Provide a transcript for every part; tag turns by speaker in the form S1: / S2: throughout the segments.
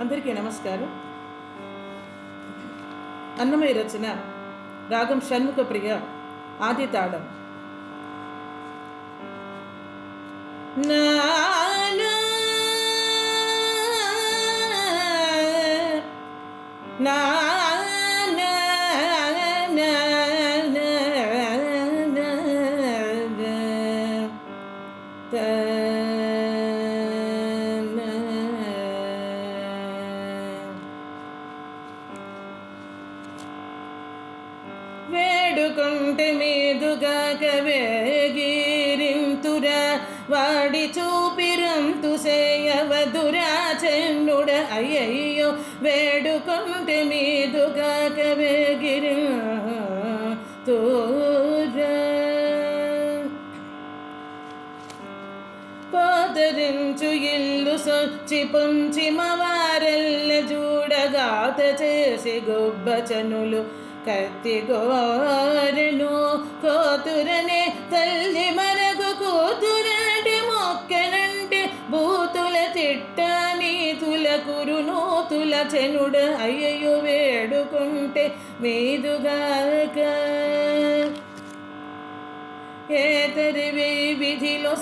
S1: అందరికీ నమస్కారం. అన్నమయ రచన రాగం షణ్ముఖ ప్రియ ఆది తాళం. నా నా వేడుకుంటే మీదుగాక వేగిరింతురా. వాడి చూపిరంతు సేయవదురా చెన్నుడ. అయ్యయ్యో వేడుకుంటే మీదుగాక వేగిరింతురా. పోతరించు ఇల్లు సొచ్చి పొంచి మవారెల్ల చూడగాత చేసి గొబ్బచనులు కత్తి గోరెను కోతురనే తల్లి మరగు కూతురంటే మొక్కనంటే బూతుల తిట్ట నీతుల కురునూతుల చెనుడ అయ్యయ్యో వేడుకుంటే మీదుగాక. ఏతరివి విధిలో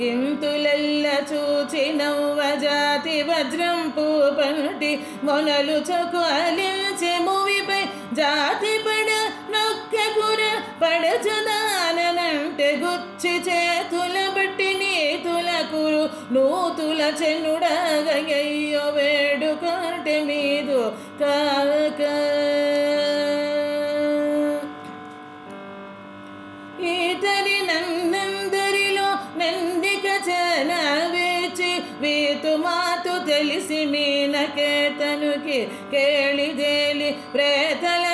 S1: ఇంతులెల్ల చూచి నవ్వజాతి వజ్రంపు పంటి మొనలు చొకు అలించి మువిపై జాతి పడ నొక్క కుర పడచదానంటే గుచ్చి చేతుల బట్టి నీతుల కురు నూతుల చెన్నుడగయ్యో వేడుకంటే మీదు కాక వేచి వీతు మాతు తెలిసి మీనకేతనుకి కేళిదేలి ప్రేతల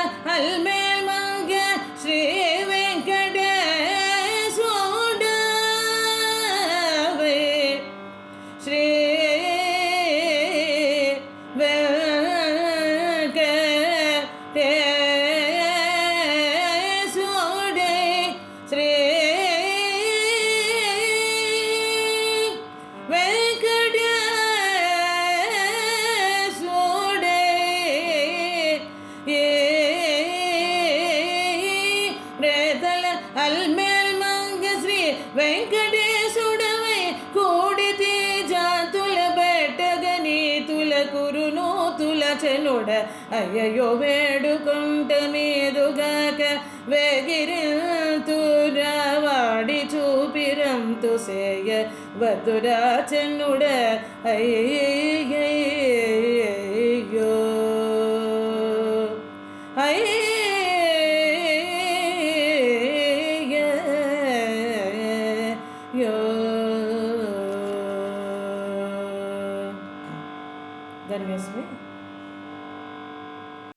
S1: కురునూతుల చెనుడ అయ్యయ్యో వేడుకుంట మీదుగాక వేగిరింతురా వాడి చూపిరంతు సేయ వదురా చెన్నుడ అయ్యయ్యో అయ్యో ధన్యస్మి